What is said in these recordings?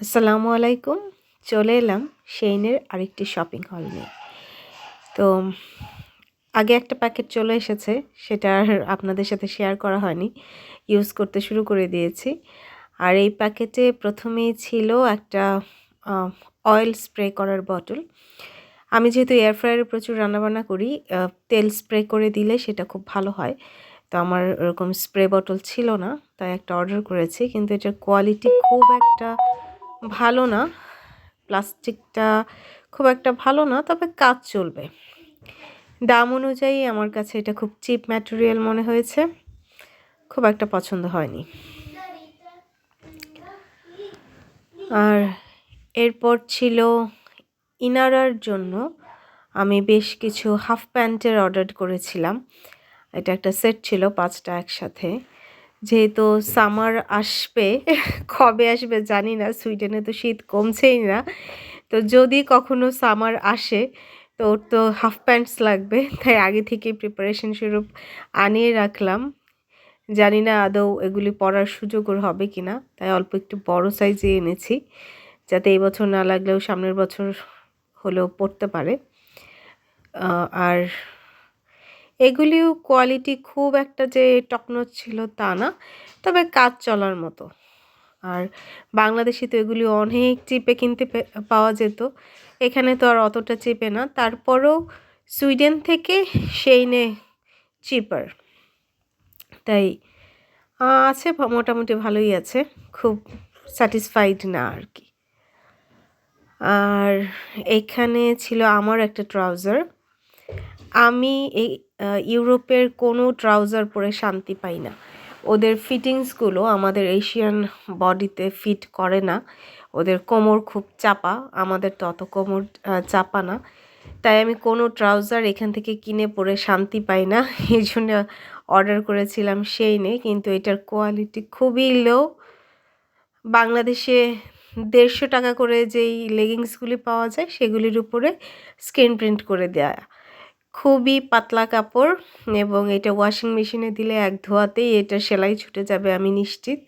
আসসালামু আলাইকুম। চলে এলাম সেইনের আরেকটি শপিং হল নিয়ে। তো, আগে একটা প্যাকেট চলে এসেছে, সেটা আর আপনাদের সাথে শেয়ার করা হয়নি। ইউজ করতে শুরু করে দিয়েছি। আর এই প্যাকেটে প্রথমেই ছিল একটা অয়েল স্প্রে করার বটল আমি যেহেতু এয়ার ফ্রায়ারে প্রচুর রান্নাবান্না করি তেল স্প্রে করে দিলে সেটা খুব ভালো হয়। তো আমার ওরকম স্প্রে বটল ছিল না, তাই একটা অর্ডার করেছি। কিন্তু এটার কোয়ালিটি খুব একটা ভালো না, প্লাস্টিকটা খুব একটা ভালো না, তবে কাজ চলবে। দাম অনুযায়ী আমার কাছে এটা খুব চিপ ম্যাটেরিয়াল মনে হয়েছে, খুব একটা পছন্দ হয়নি। আর এরপর ছিল ইনারার জন্য আমি বেশ কিছু হাফ প্যান্টের অর্ডার করেছিলাম। এটা একটা সেট ছিল পাঁচটা একসাথে। যেহেতু সামার আসবে, কবে আসবে জানি না, সুইডেনে তো শীত কমছেই না। তো যদি কখনো সামার আসে, তো ওর তো হাফ প্যান্টস লাগবে, তাই আগে থেকে প্রিপারেশন স্বরূপ আনিয়ে রাখলাম। জানি না আদৌ এগুলি পরার সুযোগ ওর হবে কি না তাই অল্প একটু বড় সাইজে এনেছি, যাতে এই বছর না লাগলেও সামনের বছর হলেও পড়তে পারে। আর এগুলিও কোয়ালিটি খুব একটা যে টকনচ ছিল তা না, তবে কাজ চলার মতো। আর বাংলাদেশি তো এগুলি অনেক চিপে কিনতে পাওয়া যেত, এখানে তো আর অতটা চিপে না। তারপরও সুইডেন থেকে সেই নে চিপার তাই আছে মোটামুটি ভালোই আছে, খুব স্যাটিসফাইড না আর কি। আর এখানে ছিল আমার একটা ট্রাউজার আমি এই ইউরোপের কোনো ট্রাউজার পরে শান্তি পাই না। ওদের ফিটিংসগুলো আমাদের এশিয়ান বডিতে ফিট করে না। ওদের কোমর খুব চাপা, আমাদের তত কোমর চাপা না। তাই আমি কোনো ট্রাউজার এখান থেকে কিনে পরে শান্তি পাই না। এই জন্য অর্ডার করেছিলাম সেই নেই কিন্তু এটার কোয়ালিটি খুবই লো বাংলাদেশে দেড়শো টাকা করে যেই লেগিংসগুলি পাওয়া যায়, সেগুলির উপরে স্ক্রিন প্রিন্ট করে দেয়া। খুবই পাতলা কাপড় এবং এটা ওয়াশিং মেশিনে দিলে এক ধোয়াতেই এটা সেলাই ছুটে যাবে, আমি নিশ্চিত।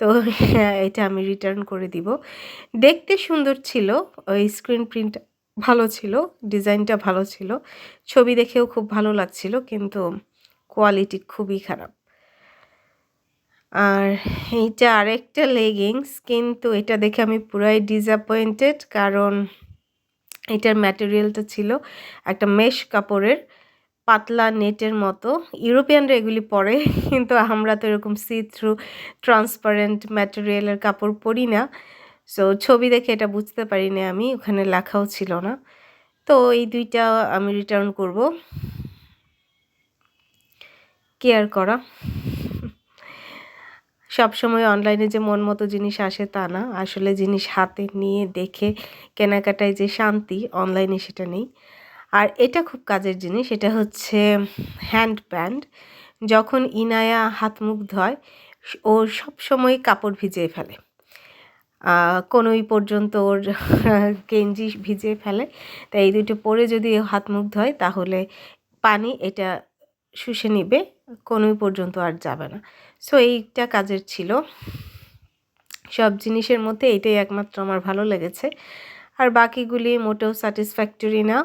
তো এটা আমি রিটার্ন করে দিব। দেখতে সুন্দর ছিল, ওই স্ক্রিন প্রিন্ট ভালো ছিল, ডিজাইনটা ভালো ছিল। ছবি দেখেও খুব ভালো লাগছিল, কিন্তু কোয়ালিটি খুবই খারাপ। আর এইটা আরেকটা লেগিংস কিন্তু এটা দেখে আমি পুরাই ডিসঅ্যাপয়েন্টেড কারণ এটার ম্যাটেরিয়ালটা ছিল একটা মেশ কাপড়ের পাতলা নেটের মতো। ইউরোপিয়ানরা এগুলি পরে, কিন্তু আমরা তো এরকম সি থ্রু ট্রান্সপারেন্ট ম্যাটেরিয়ালের কাপড় পরি না। সো ছবি দেখে এটা বুঝতে পারিনি আমি, ওখানে লেখাও ছিল না। তো, এই দুইটা আমি রিটার্ন করব। কেয়ার করা। সব সময় অনলাইনে যে মন মতো জিনিস আসে তা না। আসলে জিনিস হাতে নিয়ে দেখে কেনাকাটায় যে শান্তি অনলাইনে সেটা নেই। আর এটা খুব কাজের জিনিস, এটা হচ্ছে হ্যান্ড প্যান্ট যখন ইনায়া হাত মুখ ধয় ও সব সময় কাপড় ভিজিয়ে ফেলে। কোনোই পর্যন্ত ওর গেঞ্জি ভিজিয়ে ফেলে। তাই এই দুটো পরে যদি হাত মুখ ধয় তাহলে পানি এটা শুষে নিবে, কোনোই পর্যন্ত আর যাবে না। সো এইটা কাজের ছিল। সব জিনিসের মধ্যে এইটাই একমাত্র আমার ভালো লেগেছে। আর বাকিগুলি মোটেও স্যাটিসফ্যাক্টরি না।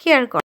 কেয়ার কর